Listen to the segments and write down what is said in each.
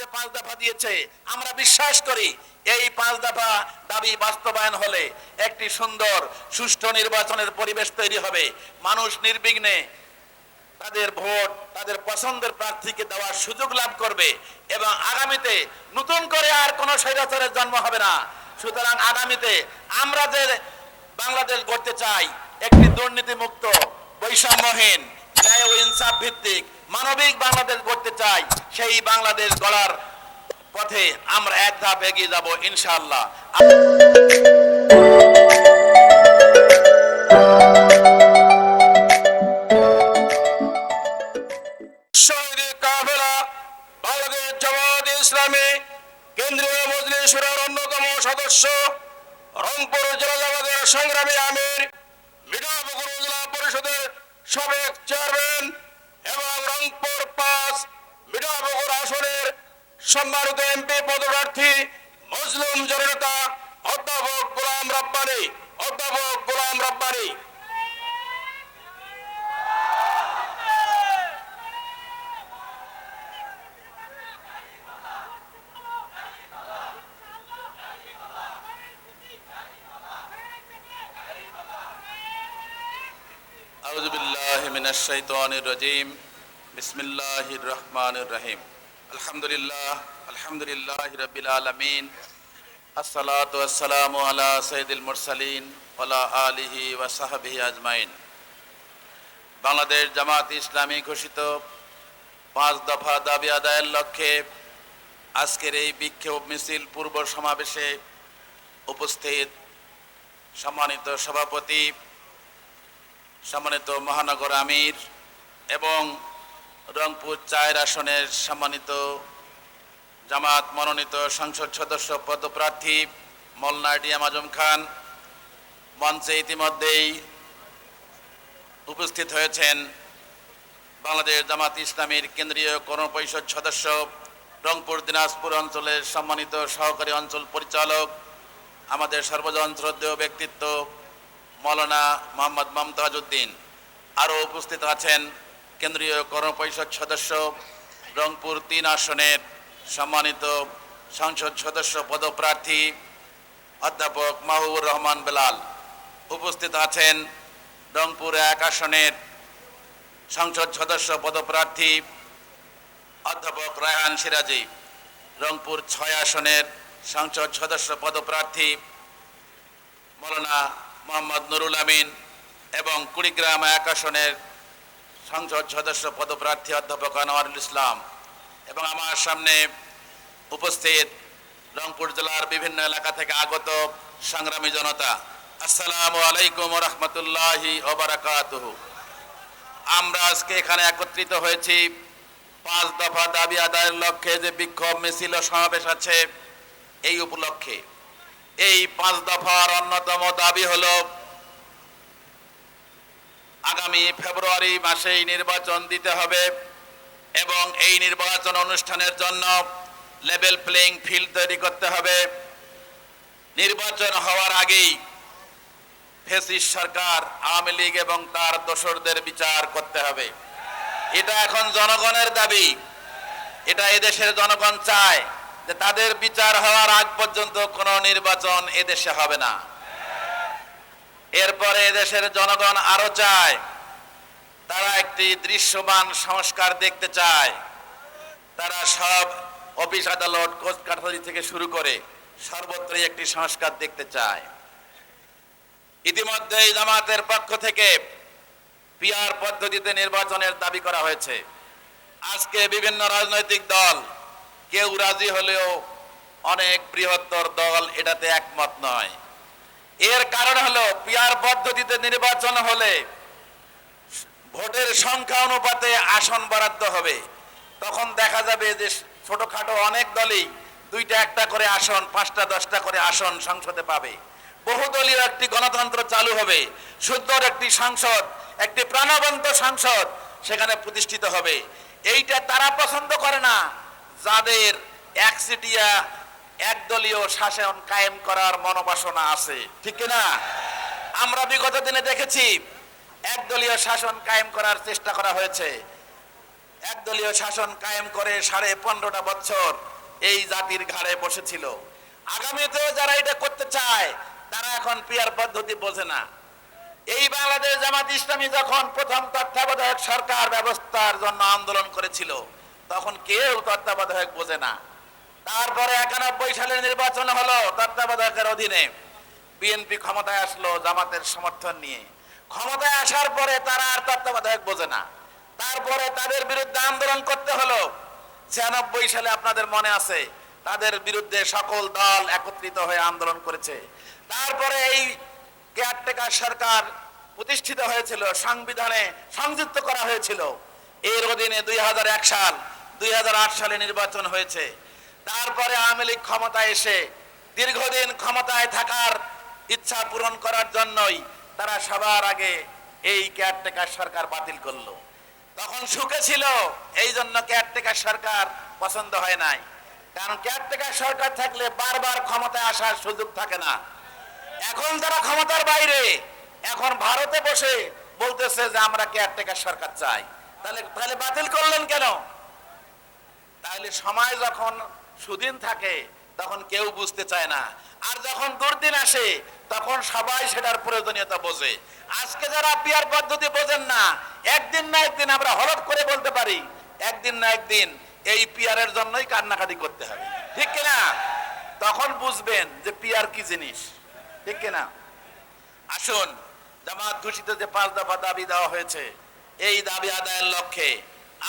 যে পাঁচ দফা দিয়েছে, আমরা বিশ্বাস করি এই পাঁচ দফা দাবি বাস্তবায়ন হলে একটি সুন্দর, সুষ্ঠু নির্বাচনের পরিবেশ তৈরি হবে। মানুষ নির্বিঘ্নে তাদের ভোট, তাদের পছন্দের প্রার্থীকে দেওয়ার সুযোগ লাভ করবে এবং আগামীতে নতুন করে আর কোনো স্বৈরাচারের জন্ম হবে না। সুতরাং আগামীতে আমরা যে বাংলাদেশ গড়তে চাই, একটি দুর্নীতিমুক্ত, বৈষম্যহীন, ন্যায় ও ইনসাফ ভিত্তিক মানবিক বাংলাদেশ গড়তে চাই, সেই বাংলাদেশ গড়ার পথে আমরা এক ধাপ এগিয়ে যাব ইনশাআল্লাহ। কেন্দ্রীয় অন্যতম সদস্য, রংপুর সংগ্রামী আমির মিঠাপুকুর জেলা পরিষদের সাবেক চেয়ারম্যান এবং রংপুর পাঁচ মিঠাপুকুর আসনের সম্মানিত এমপি পদপ্রার্থী মজলুম জননেতা অধ্যাপক গোলাম রব্বানি, অধ্যাপক গোলাম রব্বানি। আউযু বিল্লাহি মিনাশ শাইতানির রাজীম। বিসমিল্লাহির রহমানির রহিম। আলহামদুলিল্লাহ আলহামদুলিল্লাহ রবিল আলমিন, আসসালাত আসসালাম আলা সঈদুল মুরসালিন ওলা আলিহি ওয়াসাহাবিহি আজমাইন। বাংলাদেশ জামাত ইসলামী ঘোষিত পাঁচ দফা দাবি আদায়ের লক্ষ্যে আজকের এই বিক্ষোভ মিছিল পূর্ব সমাবেশে উপস্থিত সম্মানিত সভাপতি, সম্মানিত মহানগর আমির এবং রংপুর চায়ের আসনের সম্মানিত জামাত মনোনীত সংসদ সদস্য পদপ্রার্থী মলনা ডিয়াম আজম খান মঞ্চে ইতিমধ্যেই উপস্থিত হয়েছেন বাংলাদেশ জামাত ইসলামীর কেন্দ্রীয় কর্মপরিষদ সদস্য, রংপুর দিনাজপুর অঞ্চলের সম্মানিত সহকারী অঞ্চল পরিচালক, আমাদের সর্বজন শ্রদ্ধেয় ব্যক্তিত্ব মৌলানা মোহাম্মদ মমতাজ উদ্দিন আরও উপস্থিত আছেন কেন্দ্রীয় কর্মপরিষদ সদস্য, রংপুর তিন আসনের সম্মানিত সংসদ সদস্য পদপ্রার্থী অধ্যাপক মাহবুবুর রহমান বেলাল উপস্থিত আছেন রংপুর এক আসনের সংসদ সদস্য পদপ্রার্থী অধ্যাপক রায়হান সিরাজি, রংপুর ছয় আসনের সংসদ সদস্য পদপ্রার্থী মৌলানা মোহাম্মদ নুরুল আমিন এবং কুড়িগ্রাম এক আসনের সংসদ সদস্য পদপ্রার্থী অধ্যাপক আনোয়ারুল ইসলাম এবং আমার সামনে উপস্থিত রংপুর জেলার বিভিন্ন এলাকা থেকে আগত সংগ্রামী জনতা, আসসালামু আলাইকুম রহমতুল্লাহি ওবরাকাতুহ আমরা আজকে এখানে একত্রিত হয়েছি। পাঁচ দফা দাবি আদায়ের লক্ষ্যে যে বিক্ষোভ মিছিল সমাবেশ আছে, এই উপলক্ষে। এই পাঁচ দফার অন্যতম দাবি হলো আগামী ফেব্রুয়ারি মাসেই নির্বাচন দিতে হবে এবং এই নির্বাচন অনুষ্ঠানের জন্য লেভেল প্লেইং ফিল্ড তৈরি করতে হবে। নির্বাচন হওয়ার আগেই ফেসিস সরকার, আওয়ামী লীগ এবং তার দোসরদের বিচার করতে হবে। এটা এখন জনগণের দাবি। এটা এদেশের জনগণ চায় যে তাদের বিচার হওয়ার আগ পর্যন্ত কোনো নির্বাচন এদেশে হবে না। এরপরে এদেশের জনগণ আরও চায়, তারা একটি দৃশ্যমান সংস্কার দেখতে চায়। তারা সব অফিস, আদালত, কোর্ট কাঠারি থেকে শুরু করে সর্বত্রই একটি সংস্কার দেখতে চায়। ইতিমধ্যে জামাতের পক্ষ থেকে পিআর পদ্ধতিতে নির্বাচনের দাবি করা হয়েছে। আজকে বিভিন্ন রাজনৈতিক দল, কেউ রাজি হলেও অনেক বৃহত্তর দল এটাতে একমত নয়। এর কারণ হলো পিয়ার পদ্ধতিতে নির্বাচন হলে ভোটের সংখ্যা অনুপাতে আসন বরাদ্দ হবে। তখন দেখা যাবে যে ছোটখাটো অনেক দলই দুইটা একটা করে আসন, পাঁচটা, দশটা করে আসন সংসদে পাবে। বহুদলীয় একটি গণতন্ত্র চালু হবে, সুন্দর একটি সংসদ, একটি প্রাণবন্ত সংসদ সেখানে প্রতিষ্ঠিত হবে। এইটা তারা পছন্দ করে না। যাদের একসিটিয়া একদলীয় শাসন কায়েম করার মনোবাসনা আছে। ঠিক না আমরা বিগত দিনে দেখেছি, একদলীয় শাসন কায়েম করার চেষ্টা করা হয়েছে। একদলীয় শাসন কায়েম করে সাড়ে পনেরোটা বছর এই জাতির ঘাড়ে বসেছিল। আগামীতেও যারা এটা করতে চায়, তারা এখন পিয়ার পদ্ধতি বোঝে না। এই বাংলাদেশ জামাত ইসলামী যখন প্রথম তত্ত্বাবধায়ক সরকার ব্যবস্থার জন্য আন্দোলন করেছিল, তখন কেউ তত্ত্বাবধায়ক বোঝে না। তারপরে একানব্বই সালের নির্বাচন হলো, তত্ত্বাবধায়কের অধীনে। বিএনপি ক্ষমতায় আসলো জামাতের সমর্থন নিয়ে। ক্ষমতায় আসার পরে তারা আর তত্ত্বাবধায়ক বোঝে না। তারপরে তাদের বিরুদ্ধে আন্দোলন করতে হলো। ছিয়ানব্বই সালে আপনাদের মনে আছে, তাদের বিরুদ্ধে সকল দল একত্রিত হয়ে আন্দোলন করেছে। তারপরে এই কেয়ারটেকার সরকার প্রতিষ্ঠিত হয়েছিল, সংবিধানে সংযুক্ত করা হয়েছিল। এর অধীনে দুই হাজার এক সাল, দুই হাজার আট সালে নির্বাচন হয়েছে। তারপরে আওয়ামী লীগ ক্ষমতায় এসে দীর্ঘদিন ক্ষমতায় থাকার ইচ্ছা পূরণ করার জন্যই তারা সবার আগে এই কেয়ারটেকার সরকার বাতিল করল। তখন সুখে ছিল এই জন্য কেয়ারটেকার সরকার পছন্দ হয় নাই। কারণ কেয়ারটেকার সরকার থাকলে বারবার ক্ষমতায় আসার সুযোগ থাকে না। এখন যারা ক্ষমতার বাইরে, এখন ভারতে বসে বলতেছে যে আমরা কেয়ারটেকার সরকার চাই। তাহলে তাহলে বাতিল করলেন কেন? তাহলে সময় যখন সুদিন থাকে, তখন কেউ বুঝতে চায় না। আর যখন দুর্দিন আসে, তখন সবাই সেটার প্রয়োজনীয়তা বোঝে। আজকে যারা পিয়ার পদ্ধতি বোঝেন না, একদিন না একদিন আমরা হলফ করে বলতে পারি, একদিন না একদিন এই পিয়ারের জন্যই কান্নাকাটি করতে হবে। ঠিক কিনা? তখন বুঝবেন যে পিয়ার কি জিনিস। ঠিক কিনা? আসুন, জামাত ঘোষিত যে পাঁচ দফা দাবি দেওয়া হয়েছে, এই দাবি আদায়ের লক্ষ্যে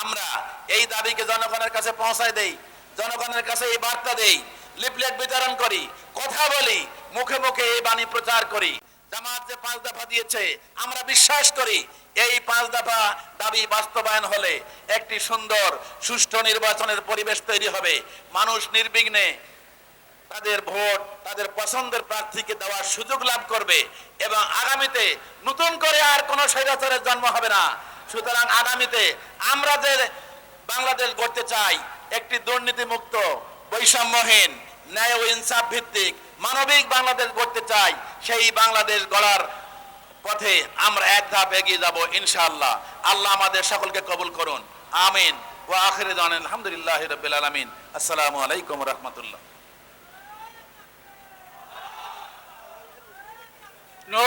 আমরা এই দাবিকে জনগণের কাছে পৌঁছায় দেই। জনগণের কাছে এই বার্তা দেই, লিফলেট বিতরণ করি, কথা বলি, মুখে মুখে এই বাণী প্রচার করি। জামাত যে পাঁচ দফা দিয়েছে, আমরা বিশ্বাস করি, এই পাঁচ দফা দাবি বাস্তবায়ন হলে একটি সুন্দর, সুষ্ঠু নির্বাচনের পরিবেশ তৈরি হবে। মানুষ নির্বিঘ্নে তাদের ভোট, তাদের পছন্দের প্রার্থীকে দেওয়ার সুযোগ লাভ করবে এবং আগামীতে নতুন করে আর কোনো স্বৈরাচারের জন্ম হবে না। সুতরাং আগামীতে আমরা যে বাংলাদেশ গড়তে চাই একটি দুর্নীতিমুক্ত, বৈষম্যহীন, ন্যায় ও ইনসাফ ভিত্তিক মানবিক বাংলাদেশ গড়তে চাই, সেই বাংলাদেশ গড়ার পথে আমরা এক ধাপ এগিয়ে যাব ইনশাআল্লাহ। আল্লাহ আমাদের সকলকে কবুল করুন। আমিন। ও আখিরে জানেন আলহামদুলিল্লাহ রবিল আলমিন। আসসালামু আলাইকুম রহমতুল্লাহ। নো